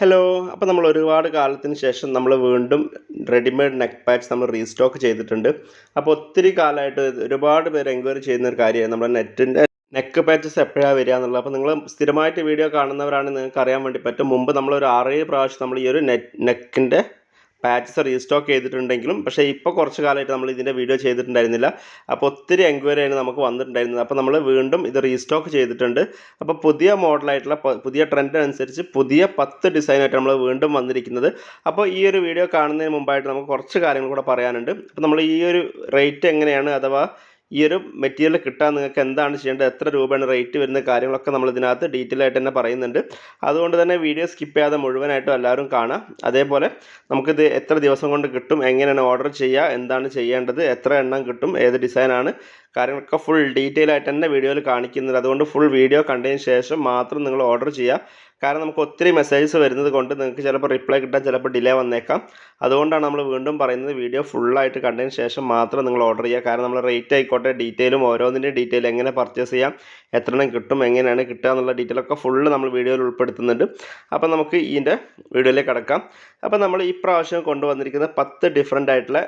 Hello അപ്പോൾ നമ്മൾ ഒരുപാട് കാലത്തിന് ശേഷം നമ്മൾ വീണ്ടും റെഡിമെയ്ഡ് നെക്ക് പാച്ച് നമ്മൾ റീസ്റ്റോക്ക് ചെയ്തിട്ടുണ്ട്. അപ്പോൾ ഒത്തിരി കാലമായിട്ട് ഒരുപാട് പേര് എൻക്വയറി ചെയ്യുന്ന ഒരു കാര്യമാണ് നമ്മുടെ നെറ്റിന്റെ നെക്ക് പാച്ചസ് എപ്പോഴാണ് വരിക എന്നുള്ളത്. അപ്പോൾ നിങ്ങൾ സ്ഥിരമായിട്ട് വീഡിയോ കാണുന്നവരാണ് നിങ്ങൾക്ക് അറിയാൻ വേണ്ടി പറ്റും. മുമ്പ് നമ്മൾ ഒരു ആറേഴ് പ്രാവശ്യം നമ്മൾ ഈ ഒരു നെറ്റ് നെക്കിന്റെ പാച്ചസ് റീസ്റ്റോക്ക് ചെയ്തിട്ടുണ്ടെങ്കിലും പക്ഷേ ഇപ്പോൾ കുറച്ച് കാലമായിട്ട് നമ്മൾ ഇതിന്റെ വീഡിയോ ചെയ്തിട്ടുണ്ടായിരുന്നില്ല. അപ്പോൾ ഒത്തിരി എൻക്വയറി ആണ് നമുക്ക് വന്നിട്ടുണ്ടായിരുന്നത്. അപ്പോൾ നമ്മൾ വീണ്ടും ഇത് റീസ്റ്റോക്ക് ചെയ്തിട്ടുണ്ട്. അപ്പോൾ പുതിയ മോഡലായിട്ടുള്ള പുതിയ ട്രെൻഡിനനുസരിച്ച് പുതിയ പത്ത് ഡിസൈനായിട്ട് നമ്മൾ വീണ്ടും വന്നിരിക്കുന്നത്. അപ്പോൾ ഈ ഒരു വീഡിയോ കാണുന്നതിന് മുമ്പായിട്ട് നമുക്ക് കുറച്ച് കാര്യങ്ങൾ കൂടെ പറയാനുണ്ട്. അപ്പോൾ നമ്മൾ ഈ ഒരു റേറ്റ് എങ്ങനെയാണ് അഥവാ ഈ ഒരു മെറ്റീരിയൽ കിട്ടാൻ നിങ്ങൾക്ക് എന്താണ് ചെയ്യേണ്ടത്? എത്ര രൂപയാണ് റേറ്റ് വരുന്ന കാര്യങ്ങളൊക്കെ നമ്മൾ ഇതിനകത്ത് ഡീറ്റെയിൽ ആയിട്ട് തന്നെ പറയുന്നുണ്ട്. അതുകൊണ്ട് തന്നെ വീഡിയോ സ്കിപ്പ് ചെയ്യാതെ മുഴുവനായിട്ടും എല്ലാവരും കാണാം അതേപോലെ നമുക്കിത് എത്ര ദിവസം കൊണ്ട് കിട്ടും? എങ്ങനെയാണ് ഓർഡർ ചെയ്യുക? എന്താണ് ചെയ്യേണ്ടത്? എത്ര എണ്ണം കിട്ടും? ഏത് ഡിസൈനാണ് കാര്യങ്ങളൊക്കെ ഫുൾ ഡീറ്റെയിൽ ആയിട്ട് തന്നെ വീഡിയോയിൽ കാണിക്കുന്നുണ്ട്. അതുകൊണ്ട് ഫുൾ വീഡിയോ കണ്ടതിന് ശേഷം മാത്രം നിങ്ങൾ ഓർഡർ ചെയ്യുക. കാരണം നമുക്ക് ഒത്തിരി മെസ്സേജസ് വരുന്നത് കൊണ്ട് നിങ്ങൾക്ക് ചിലപ്പോൾ റിപ്ലൈ കിട്ടാൻ ചിലപ്പോൾ ഡിലേ വന്നേക്കാം. അതുകൊണ്ടാണ് നമ്മൾ വീണ്ടും പറയുന്നത് വീഡിയോ ഫുള്ളായിട്ട് കണ്ടതിന് ശേഷം മാത്രം നിങ്ങൾ ഓർഡർ ചെയ്യുക. കാരണം നമ്മൾ റേറ്റ് ആയിക്കോട്ടെ ഡീറ്റെയിലും ഓരോന്നിന്റെ ഡീറ്റെയിൽ എങ്ങനെ പർച്ചേസ് ചെയ്യാം എത്ര കിട്ടും എങ്ങനെയാണ് കിട്ടുക എന്നുള്ള ഡീറ്റെയിൽ ഒക്കെ ഫുള്ള് നമ്മൾ വീഡിയോയിൽ ഉൾപ്പെടുത്തുന്നുണ്ട്. അപ്പോൾ നമുക്ക് ഇതിന്റെ വീഡിയോയിലേക്ക് കടക്കാം. അപ്പോൾ നമ്മൾ ഈ പ്രാവശ്യം കൊണ്ടുവന്നിരിക്കുന്ന പത്ത് ഡിഫറെന്റ് ആയിട്ടുള്ള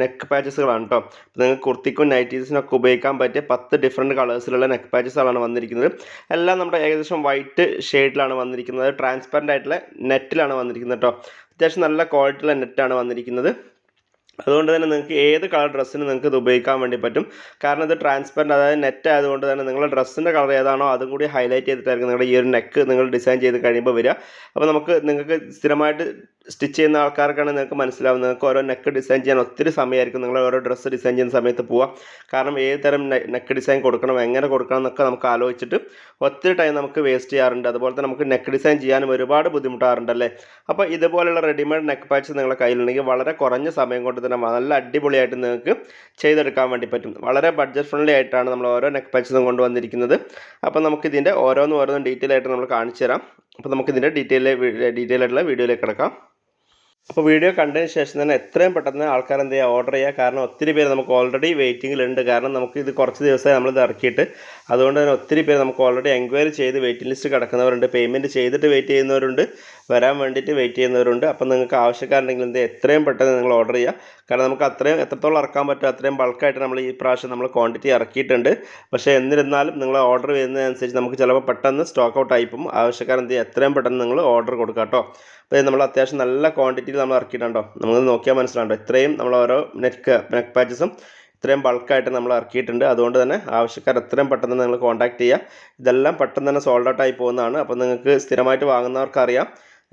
നെക്ക് പാച്ചസുകളാണ് കേട്ടോ നിങ്ങൾക്ക് കുർത്തിക്കും നൈറ്റീസിനൊക്കെ ഉപയോഗിക്കാൻ പറ്റിയ പത്ത് ഡിഫറെന്റ് കളേഴ്സിലുള്ള നെക്ക് പാച്ചസുകളാണ് വന്നിരിക്കുന്നത്. എല്ലാം നമ്മുടെ ഏകദേശം വൈറ്റ് ഷെയ്ഡിലാണ് വന്നിരിക്കുന്നത്. ട്രാൻസ്പെറന്റ് ആയിട്ടുള്ള നെറ്റിലാണ് വന്നിരിക്കുന്നത് കേട്ടോ അത്യാവശ്യം നല്ല ക്വാളിറ്റിയുള്ള നെറ്റാണ് വന്നിരിക്കുന്നത്. അതുകൊണ്ട് തന്നെ നിങ്ങൾക്ക് ഏത് കളർ ഡ്രസ്സിന് നിങ്ങൾക്ക് ഇത് ഉപയോഗിക്കാൻ വേണ്ടി പറ്റും. കാരണം ഇത് ട്രാൻസ്പെറന്റ് അതായത് നെറ്റ് ആയതുകൊണ്ട് തന്നെ നിങ്ങളുടെ ഡ്രസ്സിന്റെ കളർ ഏതാണോ അതും കൂടി ഹൈലൈറ്റ് ചെയ്തിട്ടായിരിക്കും നിങ്ങളുടെ ഈ ഒരു നെക്ക് നിങ്ങൾ ഡിസൈൻ ചെയ്ത് കഴിയുമ്പോൾ വരിക. അപ്പോൾ നമുക്ക് നിങ്ങൾക്ക് സ്ഥിരമായിട്ട് സ്റ്റിച്ച് ചെയ്യുന്ന ആൾക്കാർക്കാണ് നിങ്ങൾക്ക് മനസ്സിലാവുന്നത്. നിങ്ങൾക്ക് ഓരോ നെക്ക് ഡിസൈൻ ചെയ്യാൻ ഒത്തിരി സമയമായിരിക്കും. നിങ്ങൾ ഓരോ ഡ്രസ്സ് ഡിസൈൻ ചെയ്യുന്ന സമയത്ത് പോവുക കാരണം ഏത് തരം നെക്ക് ഡിസൈൻ കൊടുക്കണം എങ്ങനെ കൊടുക്കണം എന്നൊക്കെ നമുക്ക് ആലോചിച്ചിട്ട് ഒത്തിരി ടൈം നമുക്ക് വേസ്റ്റ് ചെയ്യാറുണ്ട്. അതുപോലെ തന്നെ നമുക്ക് നെക്ക് ഡിസൈൻ ചെയ്യാനും ഒരുപാട് ബുദ്ധിമുട്ടാറുണ്ടല്ലേ? അപ്പോൾ ഇതുപോലെയുള്ള റെഡിമെയ്ഡ് നെക്ക് പാച്ച് നിങ്ങളുടെ കയ്യിലുണ്ടെങ്കിൽ വളരെ കുറഞ്ഞ സമയം കൊണ്ട് തന്നെ നല്ല അടിപൊളിയായിട്ട് നിങ്ങൾക്ക് ചെയ്തെടുക്കാൻ വേണ്ടി പറ്റും. വളരെ ബഡ്ജറ്റ് ഫ്രണ്ട്ലി ആയിട്ടാണ് നമ്മൾ ഓരോ നെക്ക് പാച്ചസും കൊണ്ടുവന്നിരിക്കുന്നത്. അപ്പോൾ നമുക്കിതിന്റെ ഓരോന്നും ഓരോന്നും ഡീറ്റെയിൽ ആയിട്ട് നമ്മൾ കാണിച്ചു തരാം അപ്പോൾ നമുക്കിതിന്റെ ഡീറ്റെയിൽ ഡീറ്റെയിൽ ആയിട്ടുള്ള വീഡിയോയിലേക്ക് കിടക്കാം. അപ്പോൾ വീഡിയോ കണ്ടതിന് ശേഷം തന്നെ എത്രയും പെട്ടെന്ന് ആൾക്കാർ എന്ത് ചെയ്യുക ഓർഡർ ചെയ്യുക കാരണം ഒത്തിരി പേര് നമുക്ക് ഓൾറെഡി വെയിറ്റിങ്ങിലുണ്ട് കാരണം നമുക്ക് ഇത് കുറച്ച് ദിവസമായി നമ്മളിത് ഇറക്കിയിട്ട്. അതുകൊണ്ട് തന്നെ ഒത്തിരി പേര് നമുക്ക് ഓൾറെഡി എൻക്വയറി ചെയ്ത് വെയിറ്റിംഗ് ലിസ്റ്റ് കിടക്കുന്നവരുണ്ട്. പേയ്മെന്റ് ചെയ്തിട്ട് വെയിറ്റ് ചെയ്യുന്നവരുണ്ട്. വരാൻ വേണ്ടിയിട്ട് വെയിറ്റ് ചെയ്യുന്നവരുണ്ട്. അപ്പം നിങ്ങൾക്ക് ആവശ്യക്കാരുണ്ടെങ്കിൽ എന്ത് എത്രയും പെട്ടെന്ന് നിങ്ങൾ ഓർഡർ ചെയ്യുക കാരണം നമുക്ക് അത്രയും എത്രത്തോളം ഇറക്കാൻ പറ്റും അത്രയും ബൾക്കായിട്ട് നമ്മൾ ഈ പ്രാവശ്യം നമ്മൾ ക്വാണ്ടിറ്റി ഇറക്കിയിട്ടുണ്ട്. പക്ഷേ എന്നിരുന്നാലും നിങ്ങൾ ഓർഡർ ചെയ്യുന്നതനുസരിച്ച് നമുക്ക് ചിലപ്പോൾ പെട്ടെന്ന് സ്റ്റോക്ക് ഔട്ട് ആയി ആവശ്യക്കാരെന്ത് ചെയ്യുക എത്രയും പെട്ടെന്ന് നിങ്ങൾ ഓർഡർ കൊടുക്കുക കേട്ടോ അപ്പോൾ നമ്മൾ അത്യാവശ്യം നല്ല ക്വാണ്ടിറ്റിയിൽ നമ്മൾ ഇറക്കിയിട്ടുണ്ടോ? നമുക്ക് നോക്കിയാൽ മനസ്സിലാണ്ടോ ഇത്രയും നമ്മൾ ഓരോ നെക്ക് നെക്ക് പാച്ചസും ഇത്രയും ബൾക്കായിട്ട് നമ്മൾ ഇറക്കിയിട്ടുണ്ട്. അതുകൊണ്ട് തന്നെ ആവശ്യക്കാർ എത്രയും പെട്ടെന്ന് നിങ്ങൾ കോൺടാക്ട് ചെയ്യുക. ഇതെല്ലാം പെട്ടെന്ന് തന്നെ സോൾഡ് ഔട്ട് ആയി പോകുന്നതാണ്. അപ്പോൾ നിങ്ങൾക്ക് സ്ഥിരമായിട്ട് വാങ്ങുന്നവർക്കറിയാം.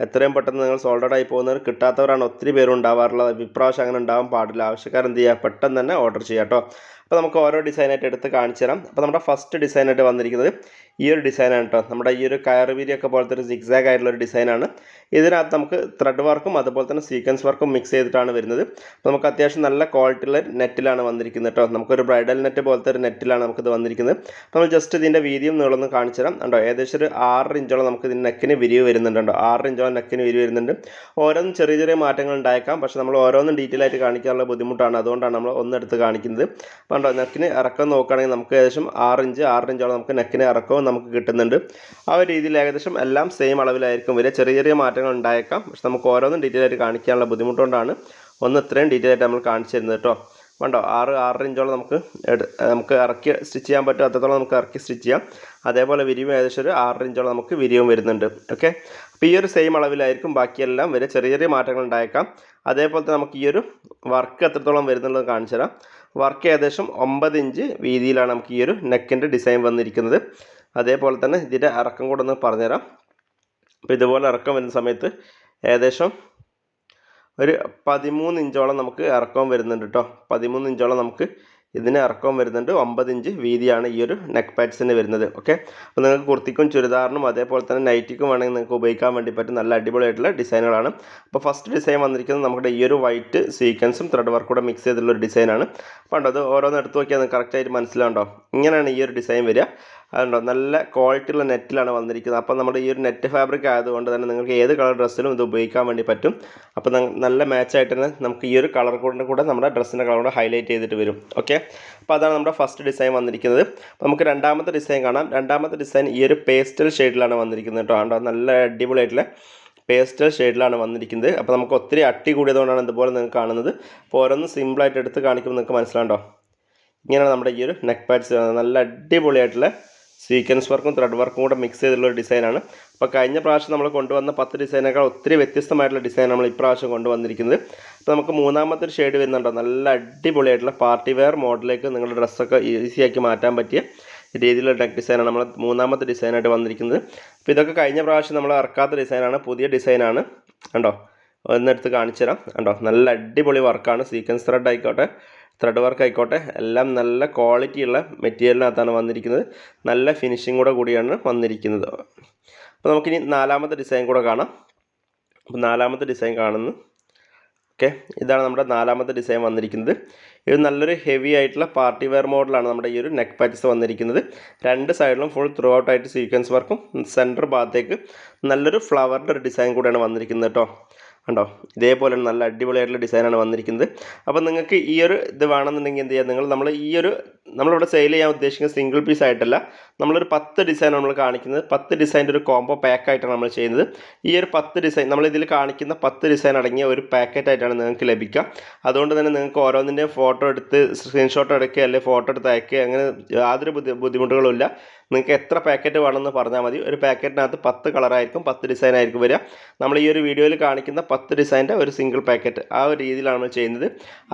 എത്രയും പെട്ടെന്ന് നിങ്ങൾ സോൾഡ് ഔട്ട് ആയി പോകുന്നവർ കിട്ടാത്തവരാണ് ഒത്തിരി പേരും ഉണ്ടാവാറുള്ളത്. ഇപ്രാവശ്യം അങ്ങനെ ഉണ്ടാവാൻ പാടില്ല. ആവശ്യക്കാർ എന്ത് ചെയ്യുക? പെട്ടെന്ന് തന്നെ ഓർഡർ ചെയ്യാം കേട്ടോ. അപ്പോൾ നമുക്ക് ഓരോ ഡിസൈനായിട്ട് എടുത്ത് കാണിച്ചു തരാം അപ്പോൾ നമ്മുടെ ഫസ്റ്റ് ഡിസൈനായിട്ട് വന്നിരിക്കുന്നത് ഈ ഒരു ഡിസൈനാണ് കേട്ടോ നമ്മുടെ ഈ ഒരു കയറുവീരിയൊക്കെ പോലത്തെ ഒരു സിക്സാഗ് ആയിട്ടുള്ള ഒരു ഡിസൈനാണ് ഇതിനകത്ത് നമുക്ക് ത്രെഡ് വർക്കും അതുപോലെ തന്നെ സീക്വൻസ് വർക്കും മിക്സ് ചെയ്തിട്ടാണ് വരുന്നത്. അപ്പോൾ നമുക്ക് അത്യാവശ്യം നല്ല ക്വാളിറ്റിയുള്ള നെറ്റിലാണ് വന്നിരിക്കുന്നത് കേട്ടോ നമുക്കൊരു ബ്രൈഡൽ നെറ്റ് പോലത്തെ ഒരു നെറ്റിലാണ് നമുക്കിത് വന്നിരിക്കുന്നത്. നമ്മൾ ജസ്റ്റ് ഇതിന്റെ വീതിയും നീളമൊന്ന് കാണിച്ചു തരാം. കണ്ടോ ഏകദേശം ഒരു ആറ് ഇഞ്ചോളം നമുക്ക് ഇതിന്റെ നെക്കിന് വിരിവ് വരുന്നുണ്ട് കേട്ടോ ആറ് ഇഞ്ചോളം നെക്കിന് വിരിവ് വരുന്നുണ്ട്. ഓരോന്നും ചെറിയ ചെറിയ മാറ്റങ്ങൾ ഉണ്ടായേക്കാം. പക്ഷേ നമ്മൾ ഓരോന്നും ഡീറ്റെയിൽ ആയിട്ട് കാണിക്കാനുള്ള ബുദ്ധിമുട്ടാണ്. അതുകൊണ്ടാണ് നമ്മൾ ഒന്നെടുത്ത് കാണിക്കുന്നത്. അപ്പോൾ കണ്ടോ നെക്കിന് ഇറക്കം നോക്കുകയാണെങ്കിൽ നമുക്ക് ഏകദേശം ആറ് ഇഞ്ച് ആറ് ഇഞ്ചോളം നമുക്ക് നെക്കിന് ഇറക്കവും നമുക്ക് കിട്ടുന്നുണ്ട്. ആ ഒരു രീതിയിൽ ഏകദേശം എല്ലാം സെയിം അളവിലായിരിക്കും വരിക. ചെറിയ ചെറിയ മാറ്റങ്ങൾ ഉണ്ടായേക്കാം. പക്ഷെ നമുക്ക് ഓരോന്നും ഡീറ്റെയിൽ ആയിട്ട് കാണിക്കാനുള്ള ബുദ്ധിമുട്ടുകൊണ്ടാണ് ഒന്ന് ഇത്രയും ഡീറ്റെയിൽ ആയിട്ട് നമ്മൾ കാണിച്ചു തരുന്നത് കേട്ടോ. വേണ്ടോ ആറ് ആറര ഇഞ്ചോളം നമുക്ക് നമുക്ക് ഇറക്കി സ്റ്റിച്ച് ചെയ്യാൻ പറ്റും. അത്രത്തോളം നമുക്ക് ഇറക്കി സ്റ്റിച്ച് ചെയ്യാം. അതേപോലെ വിരിവും ഏകദേശം ഒരു ആറര ഇഞ്ചോളം നമുക്ക് വിരിവും വരുന്നുണ്ട്. ഓക്കെ അപ്പോൾ ഈ ഒരു സെയിം അളവിലായിരിക്കും ബാക്കിയെല്ലാം വരെ ചെറിയ ചെറിയ മാറ്റങ്ങൾ ഉണ്ടായേക്കാം. അതേപോലെ തന്നെ നമുക്ക് ഈ ഒരു വർക്ക് എത്രത്തോളം വരുന്നുള്ളത് കാണിച്ചു തരാം. വർക്ക് ഏകദേശം ഒമ്പത് ഇഞ്ച് വീതിയിലാണ് നമുക്ക് ഈ ഒരു നെക്കിന്റെ ഡിസൈൻ വന്നിരിക്കുന്നത്. അതേപോലെ തന്നെ ഇതിന്റെ ഇറക്കം കൂടെ ഒന്ന് പറഞ്ഞുതരാം. അപ്പോൾ ഇതുപോലെ ഇറക്കം വരുന്ന സമയത്ത് ഏകദേശം ഒരു പതിമൂന്ന് ഇഞ്ചോളം നമുക്ക് ഇറക്കം വരുന്നുണ്ട് കേട്ടോ. പതിമൂന്ന് ഇഞ്ചോളം നമുക്ക് ഇതിന് ഇറക്കം വരുന്നുണ്ട്. ഒമ്പത് ഇഞ്ച് വീതിയാണ് ഈ ഒരു നെക്ക് പാറ്റ്സിന് വരുന്നത്. ഓക്കെ അപ്പോൾ നിങ്ങൾക്ക് കുർത്തിക്കും ചുരിദാറിനും അതേപോലെ തന്നെ നൈറ്റിക്കും വേണമെങ്കിൽ നിങ്ങൾക്ക് ഉപയോഗിക്കാൻ വേണ്ടി പറ്റും. നല്ല അടിപൊളിയായിട്ടുള്ള ഡിസൈനുകളാണ്. അപ്പോൾ ഫസ്റ്റ് ഡിസൈൻ വന്നിരിക്കുന്നത് നമ്മുടെ ഈ ഒരു വൈറ്റ് സീക്വൻസും ത്രെഡ് വർക്കും കൂടെ മിക്സ് ചെയ്തിട്ടുള്ള ഒരു ഡിസൈനാണ് അപ്പോൾ അത് ഓരോന്ന് എടുത്ത് നോക്കിയാൽ കറക്റ്റായിട്ട് മനസ്സിലാവുണ്ടോ ഇങ്ങനെയാണ് ഈ ഒരു ഡിസൈൻ വരിക. അതുണ്ടോ? നല്ല ക്വാളിറ്റിയുള്ള നെറ്റിലാണ് വന്നിരിക്കുന്നത്. അപ്പോൾ നമ്മുടെ ഈ ഒരു നെറ്റ് ഫാബ്രിക് ആയതുകൊണ്ട് തന്നെ നിങ്ങൾക്ക് ഏത് കളർ ഡ്രസ്സിലും ഇത് ഉപയോഗിക്കാൻ വേണ്ടി പറ്റും. അപ്പോൾ നല്ല മാച്ചായിട്ട് തന്നെ നമുക്ക് ഈ ഒരു കളർ കൂടെ കൂടെ നമ്മുടെ ഡ്രസ്സിന്റെ കളർ കൂടെ ഹൈലൈറ്റ് ചെയ്തിട്ട് വരും. ഓക്കെ അപ്പോൾ അതാണ് നമ്മുടെ ഫസ്റ്റ് ഡിസൈൻ വന്നിരിക്കുന്നത്. നമുക്ക് രണ്ടാമത്തെ ഡിസൈൻ കാണാം. രണ്ടാമത്തെ ഡിസൈൻ ഈ ഒരു പേസ്റ്റൽ ഷെയ്ഡിലാണ് വന്നിരിക്കുന്നത് കേട്ടോ. ആണ്ടോ നല്ല അടിപൊളിയായിട്ടുള്ള പേസ്റ്റൽ ഷെയ്ഡിലാണ് വന്നിരിക്കുന്നത്. അപ്പോൾ നമുക്ക് ഒത്തിരി അട്ടി കൂടിയതുകൊണ്ടാണ് ഇതുപോലെ നിങ്ങൾക്ക് കാണുന്നത്. അപ്പോൾ ഓരോന്ന് സിമ്പിളായിട്ട് എടുത്ത് കാണിക്കുമ്പോൾ നിങ്ങൾക്ക് മനസ്സിലാണ്ടോ ഇങ്ങനെയാണ് നമ്മുടെ ഈ ഒരു നെക്ക് പാഡ്സ് നല്ല അടിപൊളിയായിട്ടുള്ള സീക്വൻസ് വർക്കും ത്രെഡ് വർക്കും കൂടെ മിക്സ് ചെയ്തിട്ടുള്ള ഒരു ഡിസൈനാണ് അപ്പോൾ കഴിഞ്ഞ പ്രാവശ്യം നമ്മൾ കൊണ്ടുവന്ന പത്ത് ഡിസൈനേക്കാൾ ഒത്തിരി വ്യത്യസ്തമായിട്ടുള്ള ഡിസൈൻ നമ്മൾ ഇപ്രാവശ്യം കൊണ്ടുവന്നിരിക്കുന്നത്. അപ്പോൾ നമുക്ക് മൂന്നാമത്തെ ഒരു ഷെയ്ഡ് വരുന്നുണ്ടോ. നല്ല അടിപൊളിയായിട്ടുള്ള പാർട്ടി വെയർ മോഡലിലേക്ക് നിങ്ങളുടെ ഡ്രസ്സൊക്കെ ഈസിയാക്കി മാറ്റാൻ പറ്റിയ രീതിയിലുള്ള ഡെക്ക് ഡിസൈനാണ് നമ്മൾ മൂന്നാമത്തെ ഡിസൈനായിട്ട് വന്നിരിക്കുന്നത്. അപ്പോൾ ഇതൊക്കെ കഴിഞ്ഞ പ്രാവശ്യം നമ്മൾ ഇറക്കാത്ത ഡിസൈനാണ് പുതിയ ഡിസൈനാണ് കണ്ടോ? ഒന്നെടുത്ത് കാണിച്ചു തരാം കണ്ടോ? നല്ല അടിപൊളി വർക്കാണ് സീക്വൻസ് ത്രെഡ് ആയിക്കോട്ടെ. ത്രെഡ് വർക്ക് ആയിക്കോട്ടെ. എല്ലാം നല്ല ക്വാളിറ്റിയുള്ള മെറ്റീരിയലിനകത്താണ് വന്നിരിക്കുന്നത്. നല്ല ഫിനിഷിംഗ് കൂടെ കൂടിയാണ് വന്നിരിക്കുന്നത്. അപ്പോൾ നമുക്കിനി നാലാമത്തെ ഡിസൈൻ കൂടെ കാണാം. അപ്പോൾ നാലാമത്തെ ഡിസൈൻ കാണുന്നു. ഓക്കെ ഇതാണ് നമ്മുടെ നാലാമത്തെ ഡിസൈൻ വന്നിരിക്കുന്നത്. ഇത് നല്ലൊരു ഹെവി ആയിട്ടുള്ള പാർട്ടി വെയർ മോഡലാണ് നമ്മുടെ ഈ ഒരു നെക്ക് പാച്ചസ് വന്നിരിക്കുന്നത്. രണ്ട് സൈഡിലും ഫുൾ ത്രൂ ഔട്ട് ആയിട്ട് സീക്വൻസ് വർക്കും സെന്റർ ഭാഗത്തേക്ക് നല്ലൊരു ഫ്ലവറിന്റെ ഒരു ഡിസൈൻ കൂടെയാണ് വന്നിരിക്കുന്നത് കേട്ടോ കണ്ടോ? ഇതേപോലെ നല്ല അടിപൊളിയായിട്ടുള്ള ഡിസൈനാണ് വന്നിരിക്കുന്നത്. അപ്പോൾ നിങ്ങൾക്ക് ഈ ഒരു ഇത് വേണമെന്നുണ്ടെങ്കിൽ എന്ത് ചെയ്യുക നിങ്ങൾ നമ്മൾ ഈ ഒരു നമ്മളിവിടെ സെയിൽ ചെയ്യാൻ ഉദ്ദേശിക്കുന്ന സിംഗിൾ പീസ് ആയിട്ടല്ല നമ്മളൊരു പത്ത് ഡിസൈൻ നമ്മൾ കാണിക്കുന്നത്. പത്ത് ഡിസൈന്റെ ഒരു കോംബോ പാക്കായിട്ടാണ് നമ്മൾ ചെയ്യുന്നത്. ഈ ഒരു പത്ത് ഡിസൈൻ നമ്മളിതിൽ കാണിക്കുന്ന പത്ത് ഡിസൈൻ അടങ്ങിയ ഒരു പാക്കറ്റായിട്ടാണ് നിങ്ങൾക്ക് ലഭിക്കുക. അതുകൊണ്ട് തന്നെ നിങ്ങൾക്ക് ഓരോന്നിന്റെയും ഫോട്ടോ എടുത്ത് സ്ക്രീൻഷോട്ട് എടുക്കുക അല്ലെങ്കിൽ ഫോട്ടോ എടുത്ത് അയക്കുക അങ്ങനെ യാതൊരു ബുദ്ധി ബുദ്ധിമുട്ടുകളും ഇല്ല. നിങ്ങൾക്ക് എത്ര പാക്കറ്റ് വേണമെന്ന് പറഞ്ഞാൽ മതി. ഒരു പാക്കറ്റിനകത്ത് പത്ത് കളറായിരിക്കും പത്ത് ഡിസൈൻ ആയിരിക്കും വരിക. നമ്മൾ ഈ ഒരു വീഡിയോയിൽ കാണിക്കുന്ന പത്ത് ഡിസൈന്റെ ഒരു സിംഗിൾ പാക്കറ്റ് ആ ഒരു രീതിയിലാണ് ചെയ്യുന്നത്.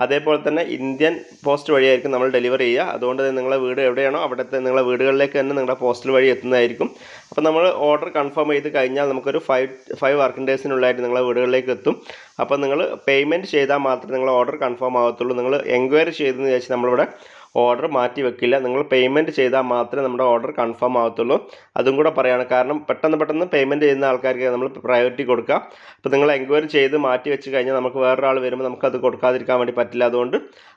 അതേപോലെ തന്നെ ഇന്ത്യൻ പോസ്റ്റ് വഴിയായിരിക്കും നമ്മൾ ഡെലിവറി ചെയ്യുക. അതുകൊണ്ട് തന്നെ നിങ്ങളുടെ വീട് എവിടെയാണോ അവിടുത്തെ നിങ്ങളുടെ വീടുകളിലേക്ക് തന്നെ നിങ്ങളുടെ പോസ്റ്റൽ വഴി എത്തുന്നതായിരിക്കും. അപ്പോൾ നമ്മൾ ഓർഡർ കൺഫേം ചെയ്ത് കഴിഞ്ഞാൽ നമുക്കൊരു ഫൈവ് ഫൈവ് വർക്കിംഗ് ഡേയ്സിനുള്ളതായിട്ട് നിങ്ങളുടെ വീടുകളിലേക്ക് എത്തും. അപ്പോൾ നിങ്ങൾ പേയ്മെന്റ് ചെയ്താൽ മാത്രമേ നിങ്ങളുടെ ഓർഡർ കൺഫേം ആകത്തുള്ളൂ നിങ്ങൾ എൻക്വയറി ചെയ്തെന്ന് വിചാരിച്ച് നമ്മളിവിടെ ഓർഡർ മാറ്റി വെക്കില്ല. നിങ്ങൾ പേയ്മെന്റ് ചെയ്താൽ മാത്രമേ നമ്മുടെ ഓർഡർ കൺഫേം ആകത്തുള്ളൂ അതും കൂടെ പറയുകയാണ് കാരണം പെട്ടെന്ന് പെട്ടെന്ന് പേയ്മെന്റ് ചെയ്യുന്ന ആൾക്കാർക്ക് നമ്മൾ പ്രയോറിറ്റി കൊടുക്കുക. അപ്പോൾ നിങ്ങൾ എൻക്വയറി ചെയ്ത് മാറ്റി വെച്ച് കഴിഞ്ഞാൽ നമുക്ക് വേറൊരാൾ വരുമ്പോൾ നമുക്കത് കൊടുക്കാതിരിക്കാൻ വേണ്ടി പറ്റില്ല. അതുകൊണ്ട്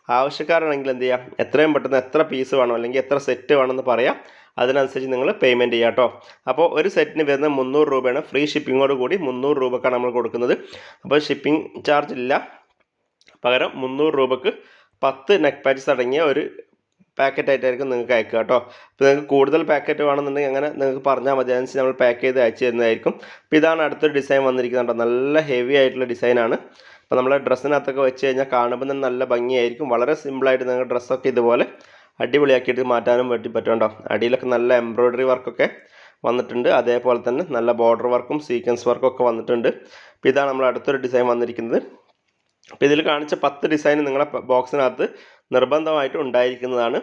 ആവശ്യക്കാരാണെങ്കിൽ എന്ത് ചെയ്യാം? എത്രയും പെട്ടെന്ന് എത്ര പീസ് വേണം അല്ലെങ്കിൽ എത്ര സെറ്റ് വേണമെന്ന് പറയാം. അതിനനുസരിച്ച് നിങ്ങൾ പേയ്മെന്റ് ചെയ്യുക കേട്ടോ. അപ്പോൾ ഒരു സെറ്റിന് വരുന്ന മുന്നൂറ് രൂപയാണ്. ഫ്രീ ഷിപ്പിങ്ങോട് കൂടി മുന്നൂറ് രൂപക്കാണ് നമ്മൾ കൊടുക്കുന്നത്. അപ്പോൾ ഷിപ്പിംഗ് ചാർജ് ഇല്ല. പകരം മുന്നൂറ് രൂപക്ക് പത്ത് നെക്ക് പാച്ചസ് അടങ്ങിയ ഒരു പാക്കറ്റ് ആയിട്ടായിരിക്കും നിങ്ങൾക്ക് അയക്കുക കേട്ടോ. അപ്പോൾ നിങ്ങൾക്ക് കൂടുതൽ പാക്കറ്റ് വേണമെന്നുണ്ടെങ്കിൽ അങ്ങനെ നിങ്ങൾക്ക് പറഞ്ഞാൽ മതി. അതിനനുസരിച്ച് നമ്മൾ പാക്ക് ചെയ്ത് അയച്ചു തരുന്നതായിരിക്കും. അപ്പോൾ ഇതാണ് അടുത്തൊരു ഡിസൈൻ വന്നിരിക്കുന്നത് നല്ല ഹെവി ആയിട്ടുള്ള ഡിസൈനാണ് അപ്പോൾ നമ്മളെ ഡ്രസ്സിനകത്തൊക്കെ വെച്ച് കഴിഞ്ഞാൽ കാണുമ്പോൾ തന്നെ നല്ല ഭംഗിയായിരിക്കും. വളരെ സിമ്പിളായിട്ട് നിങ്ങൾക്ക് ഡ്രസ്സൊക്കെ ഇതുപോലെ അടിപൊളിയാക്കിയിട്ട് മാറ്റാനും പറ്റി പറ്റുണ്ടോ അടിയിലൊക്കെ നല്ല എംബ്രോയ്ഡറി വർക്കൊക്കെ വന്നിട്ടുണ്ട്. അതേപോലെ തന്നെ നല്ല ബോർഡർ വർക്കും സീക്വൻസ് വർക്കും ഒക്കെ വന്നിട്ടുണ്ട്. അപ്പോൾ ഇതാണ് നമ്മൾ അടുത്തൊരു ഡിസൈൻ വന്നിരിക്കുന്നത്. അപ്പോൾ ഇതിൽ കാണിച്ച പത്ത് ഡിസൈൻ നിങ്ങളുടെ ബോക്സിനകത്ത് നിർബന്ധമായിട്ട് ഉണ്ടായിരിക്കുന്നതാണ്.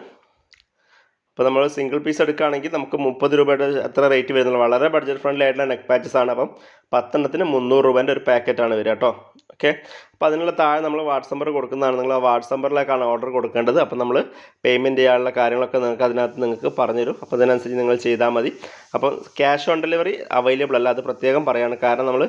അപ്പോൾ നമ്മൾ സിംഗിൾ പീസ് എടുക്കുകയാണെങ്കിൽ നമുക്ക് മുപ്പത് രൂപയുടെ എത്ര റേറ്റ് വരുന്നുള്ളൂ. വളരെ ബഡ്ജറ്റ് ഫ്രണ്ട്ലി ആയിട്ടുള്ള നെക്ക് പാച്ചസ് ആണ്. അപ്പം പത്തെണ്ണത്തിന് മുന്നൂറ് രൂപേന്റെ ഒരു പാക്കറ്റാണ് വരിക കേട്ടോ. ഓക്കെ? അപ്പോൾ അതിനുള്ള താഴെ നമ്മൾ വാട്സ് നമ്പർ കൊടുക്കുന്നതാണ്. നിങ്ങൾ ആ വാട്സ് നമ്പറിലേക്കാണ് ഓർഡർ കൊടുക്കേണ്ടത്. അപ്പോൾ നമ്മൾ പേയ്മെന്റ് ചെയ്യാനുള്ള കാര്യങ്ങളൊക്കെ നിങ്ങൾക്ക് അതിനകത്ത് നിങ്ങൾക്ക് പറഞ്ഞുതരും. അപ്പോൾ അതിനനുസരിച്ച് നിങ്ങൾ ചെയ്താൽ മതി. അപ്പോൾ ക്യാഷ് ഓൺ ഡെലിവറി അവൈലബിൾ അല്ല. അത് പ്രത്യേകം പറയുകയാണ് കാരണം നമ്മൾ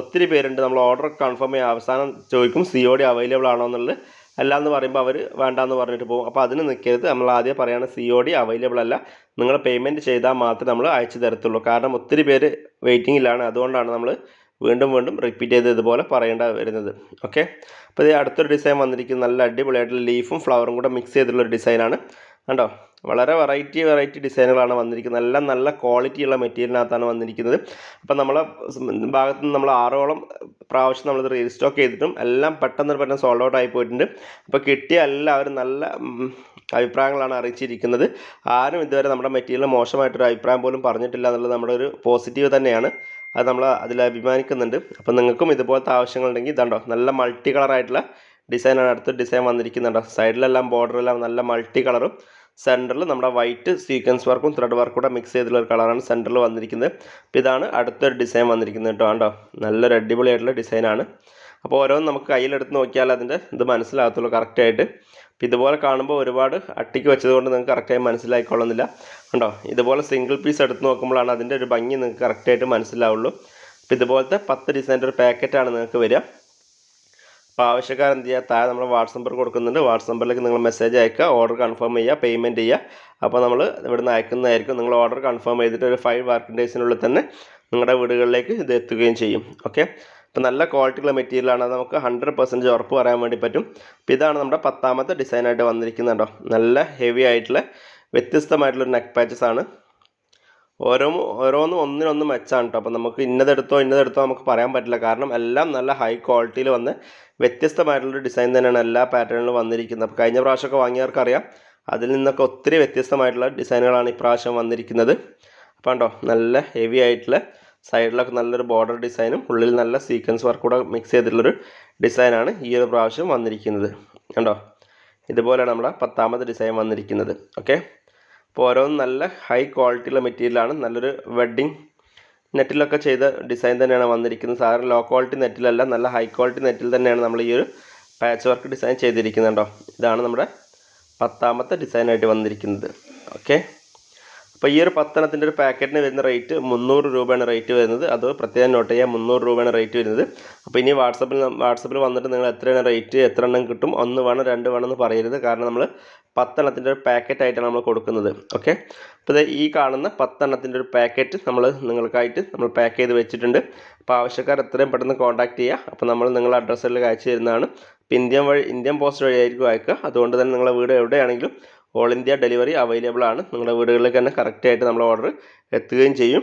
ഒത്തിരി പേരുണ്ട്. നമ്മൾ ഓർഡർ കൺഫേം ചെയ്യാൻ അവസാനം ചോദിക്കും സി ഒ ഡി അവൈലബിൾ ആണോ? എന്നുള്ളത്. അല്ല എന്ന് പറയുമ്പോൾ അവർ വേണ്ടാന്ന് പറഞ്ഞിട്ട് പോകും. അപ്പോൾ അതിന് നിൽക്കരുത്. നമ്മൾ ആദ്യം പറയുകയാണ് സി ഒ ഡി അവൈലബിൾ അല്ല. നിങ്ങൾ പേയ്മെന്റ് ചെയ്താൽ മാത്രമേ നമ്മൾ അയച്ചു തരത്തുള്ളൂ. കാരണം ഒത്തിരി പേര് വെയിറ്റിങ്ങിലാണ് അതുകൊണ്ടാണ് നമ്മൾ വീണ്ടും വീണ്ടും റിപ്പീറ്റ് ചെയ്ത് ഇതുപോലെ പറയേണ്ട വരുന്നത്. ഓക്കെ അപ്പോൾ ഇത് അടുത്തൊരു ഡിസൈൻ വന്നിരിക്കുന്നത് നല്ല അടിപൊളിയായിട്ടുള്ള ലീഫും ഫ്ലവറും കൂടെ മിക്സ് ചെയ്തിട്ടുള്ള ഒരു ഡിസൈനാണ് കണ്ടോ? വളരെ വെറൈറ്റി വെറൈറ്റി ഡിസൈനുകളാണ് വന്നിരിക്കുന്നത്. എല്ലാം നല്ല ക്വാളിറ്റിയുള്ള മെറ്റീരിയലിനകത്താണ് വന്നിരിക്കുന്നത്. അപ്പം നമ്മളെ ഭാഗത്ത് നിന്ന് നമ്മൾ ആറോളം പ്രാവശ്യം നമ്മളിത് റീസ്റ്റോക്ക് ചെയ്തിട്ടും എല്ലാം പെട്ടെന്ന് പെട്ടെന്ന് സോൾഡ് ഔട്ട് ആയി പോയിട്ടുണ്ട്. അപ്പോൾ കിട്ടിയ എല്ലാവരും നല്ല അഭിപ്രായങ്ങളാണ് അറിയിച്ചിരിക്കുന്നത്. ആരും ഇതുവരെ നമ്മുടെ മെറ്റീരിയൽ മോശമായിട്ടൊരു അഭിപ്രായം പോലും പറഞ്ഞിട്ടില്ല എന്നുള്ളത് നമ്മുടെ ഒരു പോസിറ്റീവ് തന്നെയാണ്. അത് നമ്മൾ അതിൽ അഭിമാനിക്കുന്നുണ്ട്. അപ്പോൾ നിങ്ങൾക്കും ഇതുപോലത്തെ ആവശ്യങ്ങളുണ്ടെങ്കിൽ ഇതുണ്ടോ നല്ല മൾട്ടി കളറായിട്ടുള്ള ഡിസൈനാണ് അടുത്ത ഡിസൈൻ വന്നിരിക്കുന്നുണ്ടോ? സൈഡിലെല്ലാം ബോർഡറെല്ലാം നല്ല മൾട്ടി കളറും സെന്ററിൽ നമ്മുടെ വൈറ്റ് സീക്വൻസ് വർക്കും ത്രെഡ് വർക്കും കൂടെ മിക്സ് ചെയ്തിട്ടുള്ള ഒരു കളറാണ് സെന്ററിൽ വന്നിരിക്കുന്നത്. അപ്പോൾ ഇതാണ് അടുത്തൊരു ഡിസൈൻ വന്നിരിക്കുന്നത് കേട്ടോ. കണ്ടോ നല്ലൊരു അടിപൊളിയായിട്ടുള്ള ഡിസൈനാണ്. അപ്പോൾ ഓരോന്ന് നമുക്ക് കയ്യിലെടുത്ത് നോക്കിയാൽ അതിന്റെ ഇത് മനസ്സിലാകത്തുള്ളൂ കറക്റ്റായിട്ട്. അപ്പോൾ ഇതുപോലെ കാണുമ്പോൾ ഒരുപാട് അട്ടിക്ക് വെച്ചതുകൊണ്ട് നിങ്ങൾക്ക് കറക്റ്റായി മനസ്സിലായിക്കൊള്ളുന്നില്ല. ഉണ്ടോ ഇതുപോലെ സിംഗിൾ പീസ് എടുത്ത് നോക്കുമ്പോഴാണ് അതിന്റെ ഒരു ഭംഗി നിങ്ങൾക്ക് കറക്റ്റായിട്ട് മനസ്സിലാവുള്ളൂ. അപ്പോൾ ഇതുപോലത്തെ പത്ത് ഡിസൈന്റെ ഒരു പാക്കറ്റാണ് നിങ്ങൾക്ക് വരിക. അപ്പോൾ ആവശ്യക്കാർ എന്ത് ചെയ്യുക? താഴെ നമ്മൾ വാട്സപ്പ് നമ്പർ കൊടുക്കുന്നുണ്ട്. വാട്സപ്പ് നമ്പറിലേക്ക് നിങ്ങൾ മെസ്സേജ് അയക്കുക. ഓർഡർ കൺഫേം ചെയ്യുക. പേയ്മെന്റ് ചെയ്യുക. അപ്പോൾ നമ്മൾ ഇവിടുന്ന് അയക്കുന്നതായിരിക്കും. നിങ്ങൾ ഓർഡർ കൺഫേം ചെയ്തിട്ട് ഒരു ഫൈവ് വർക്കിംഗ് ഡേയ്സിനുള്ളിൽ തന്നെ നിങ്ങളുടെ വീടുകളിലേക്ക് ഇത് എത്തുകയും ചെയ്യും. ഓക്കെ? അപ്പോൾ നല്ല ക്വാളിറ്റിയുള്ള മെറ്റീരിയലാണ്. അത് നമുക്ക് ഹൺഡ്രഡ് പെർസെന്റേജ് ഉറപ്പ് പറയാൻ വേണ്ടി പറ്റും. അപ്പോൾ ഇതാണ് നമ്മുടെ പത്താമത്തെ ഡിസൈനായിട്ട് വന്നിരിക്കുന്നത് കേട്ടോ നല്ല ഹെവി ആയിട്ടുള്ള വ്യത്യസ്തമായിട്ടുള്ള നെക്ക് പാച്ചസ് ആണ്. ഓരോ ഓരോന്നും ഒന്നിനൊന്ന് മെച്ചാണ് കേട്ടോ അപ്പോൾ നമുക്ക് ഇന്നതെടുത്തോ ഇന്നതെടുത്തോ നമുക്ക് പറയാൻ പറ്റില്ല. കാരണം എല്ലാം നല്ല ഹൈ ക്വാളിറ്റിയിൽ വന്ന് വ്യത്യസ്തമായിട്ടുള്ള ഡിസൈൻ തന്നെയാണ് എല്ലാ പാറ്റേണിലും വന്നിരിക്കുന്നത്. അപ്പോൾ കഴിഞ്ഞ പ്രാവശ്യമൊക്കെ വാങ്ങിയവർക്കറിയാം. അതിൽ നിന്നൊക്കെ ഒത്തിരി വ്യത്യസ്തമായിട്ടുള്ള ഡിസൈനുകളാണ് ഇപ്രാവശ്യം വന്നിരിക്കുന്നത്. അപ്പോൾ കണ്ടോ? നല്ല ഹെവി ആയിട്ടുള്ള സൈഡിലൊക്കെ നല്ലൊരു ബോർഡർ ഡിസൈനും ഉള്ളിൽ നല്ല സീക്വൻസ് വർക്ക് കൂടെ മിക്സ് ചെയ്തിട്ടുള്ളൊരു ഡിസൈനാണ് ഈ ഒരു പ്രാവശ്യം വന്നിരിക്കുന്നത്. കണ്ടോ? ഇതുപോലെയാണ് നമ്മുടെ പത്താമത്തെ ഡിസൈൻ വന്നിരിക്കുന്നത്. ഓക്കെ അപ്പോൾ ഓരോന്നും നല്ല ഹൈ ക്വാളിറ്റിയുള്ള മെറ്റീരിയലാണ് നല്ലൊരു വെഡ്ഡിങ് നെറ്റിലൊക്കെ ചെയ്ത ഡിസൈൻ തന്നെയാണ് വന്നിരിക്കുന്നത്. സാധാരണ ലോ ക്വാളിറ്റി നെറ്റിലല്ല നല്ല ഹൈ ക്വാളിറ്റി നെറ്റിൽ തന്നെയാണ് നമ്മൾ ഈ ഒരു പാച്ച് വർക്ക് ഡിസൈൻ ചെയ്തിരിക്കുന്നത് കേട്ടോ ഇതാണ് നമ്മുടെ പത്താമത്തെ ഡിസൈനായിട്ട് വന്നിരിക്കുന്നത്. ഓക്കെ അപ്പോൾ ഈ ഒരു പത്തെണ്ണത്തിന്റെ ഒരു പാക്കറ്റിന് വരുന്ന റേറ്റ് മുന്നൂറ് രൂപയാണ് റേറ്റ് വരുന്നത്. അത് പ്രത്യേകം നോട്ട് ചെയ്യാം. മുന്നൂറ് രൂപയാണ് റേറ്റ് വരുന്നത്. അപ്പോൾ ഇനി വാട്സപ്പിൽ വാട്സപ്പിൽ വന്നിട്ട് നിങ്ങൾ എത്രയാണ് റേറ്റ് എത്ര എണ്ണം കിട്ടും ഒന്ന് വേണം രണ്ട് വേണം എന്ന് പറയരുത്. കാരണം നമ്മൾ പത്തെണ്ണത്തിന്റെ ഒരു പാക്കറ്റ് ആയിട്ടാണ് നമ്മൾ കൊടുക്കുന്നത്. ഓക്കെ അപ്പോൾ ഇത് ഈ കാണുന്ന പത്തെണ്ണത്തിന്റെ ഒരു പാക്കറ്റ് നമ്മൾ നിങ്ങൾക്കായിട്ട് നമ്മൾ പാക്ക് ചെയ്ത് വെച്ചിട്ടുണ്ട്. അപ്പോൾ ആവശ്യക്കാർ എത്രയും പെട്ടെന്ന് കോൺടാക്റ്റ് ചെയ്യുക അപ്പോൾ നമ്മൾ നിങ്ങളുടെ അഡ്രസ്സിൽ അയച്ചു തരുന്നതാണ്. അപ്പോൾ ഇന്ത്യൻ വഴി ഇന്ത്യൻ പോസ്റ്റ് വഴിയായിരിക്കും അയക്കുക. അതുകൊണ്ട് തന്നെ നിങ്ങളുടെ വീട് എവിടെയാണെങ്കിലും ഓൾ ഇന്ത്യ ഡെലിവറി അവൈലബിൾ ആണ്. നിങ്ങളുടെ വീടുകളിലേക്ക് തന്നെ കറക്റ്റായിട്ട് നമ്മൾ ഓർഡർ എത്തുകയും ചെയ്യും.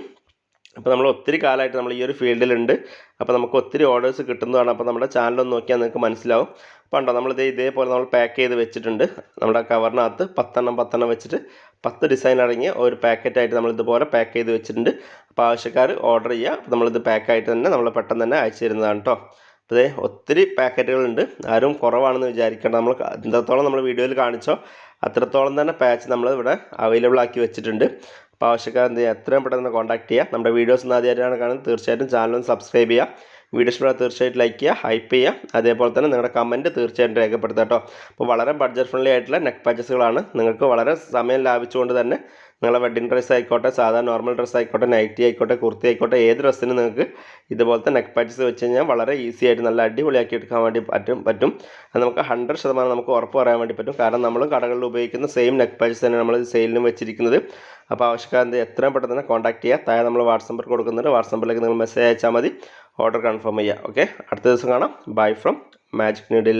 അപ്പോൾ നമ്മൾ ഒത്തിരി കാലമായിട്ട് നമ്മൾ ഈ ഒരു ഫീൽഡിലുണ്ട് അപ്പോൾ നമുക്ക് ഒത്തിരി ഓർഡേഴ്സ് കിട്ടുന്നതാണ്. അപ്പോൾ നമ്മുടെ ചാനലൊന്ന് നോക്കിയാൽ നിങ്ങൾക്ക് മനസ്സിലാവും. ഉണ്ടോ നമ്മളിത് ഇതേപോലെ നമ്മൾ പാക്ക് ചെയ്ത് വെച്ചിട്ടുണ്ട്. നമ്മുടെ കവറിനകത്ത് പത്തെണ്ണം പത്തെണ്ണം വെച്ചിട്ട് പത്ത് ഡിസൈൻ അടങ്ങിയ ഒരു പാക്കറ്റായിട്ട് നമ്മൾ ഇതുപോലെ പാക്ക് ചെയ്ത് വെച്ചിട്ടുണ്ട്. അപ്പോൾ ആവശ്യക്കാർ ഓർഡർ ചെയ്യുക. അപ്പോൾ നമ്മളിത് പാക്കായിട്ട് തന്നെ നമ്മൾ പെട്ടെന്ന് തന്നെ അയച്ചു തരുന്നതാണ് കേട്ടോ അപ്പോൾ ഒത്തിരി പാക്കറ്റുകളുണ്ട്. ആരും കുറവാണെന്ന് വിചാരിക്കേണ്ട. നമ്മൾ എത്രത്തോളം നമ്മൾ വീഡിയോയിൽ കാണിച്ചോ. അത്രത്തോളം തന്നെ പാച്ച് നമ്മൾ ഇവിടെ അവൈലബിൾ ആക്കി വെച്ചിട്ടുണ്ട്. അപ്പോൾ ആവശ്യക്കാർ എന്ത് ചെയ്യുക എത്രയും പെട്ടെന്ന് കോൺടാക്ട് ചെയ്യുക നമ്മുടെ വീഡിയോസ് ഒന്ന് ആദ്യമായിട്ടാണ് കാണുന്നത്. തീർച്ചയായിട്ടും ചാനൽ ഒന്ന് സബ്സ്ക്രൈബ് ചെയ്യുക വീഡിയോസ് ഇവിടെ തീർച്ചയായിട്ടും ലൈക്ക് ചെയ്യുക ഹൈപ്പ് ചെയ്യുക അതേപോലെ തന്നെ നിങ്ങളുടെ കമന്റ് തീർച്ചയായിട്ടും രേഖപ്പെടുത്തുക കേട്ടോ അപ്പോൾ വളരെ ബഡ്ജറ്റ് ഫ്രണ്ട്ലി ആയിട്ടുള്ള നെക്ക് പാച്ചസുകളാണ് നിങ്ങൾക്ക് വളരെ സമയം ലാഭിച്ചുകൊണ്ട് തന്നെ നിങ്ങളെ വെഡ്ഡിങ് ഡ്രസ്സ് ആയിക്കോട്ടെ സാധാ നോർമൽ ഡ്രസ്സ് ആയിക്കോട്ടെ നൈറ്റി ആയിക്കോട്ടെ കുർത്തി ആയിക്കോട്ടെ ഏത് ഡ്രസ്സിന് നിങ്ങൾക്ക് ഇതുപോലത്തെ നെക്ക് പാച്ചസ് വെച്ച് കഴിഞ്ഞാൽ വളരെ ഈസി ആയിട്ട് നല്ല അടിപൊളിയാക്കി എടുക്കാൻ വേണ്ടി പറ്റും പറ്റും. അത് നമുക്ക് ഹൺഡ്രഡ് ശതമാനം നമുക്ക് ഉറപ്പ് പറയാൻ വേണ്ടി പറ്റും. കാരണം നമ്മൾ കടകളിൽ ഉപയോഗിക്കുന്ന സെയിം നെക്ക് പാച്ചസ് തന്നെ നമ്മൾ സെയിലിനും വെച്ചിരിക്കുന്നത്. അപ്പോൾ ആവശ്യക്കാരന്റെ എത്രയും പെട്ടെന്ന് തന്നെ കോൺടാക്ട് ചെയ്യുക. താഴെ നമ്മൾ വാട്സപ്പ് നമ്പർ കൊടുക്കുന്നുണ്ട്. വാട്സപ്പ് നമ്പറിലേക്ക് നിങ്ങൾ മെസ്സേജ് അയച്ചാൽ മതി. ഓർഡർ കൺഫേം ചെയ്യുക. ഓക്കെ അടുത്ത ദിവസം കാണാം. Bye from magic needle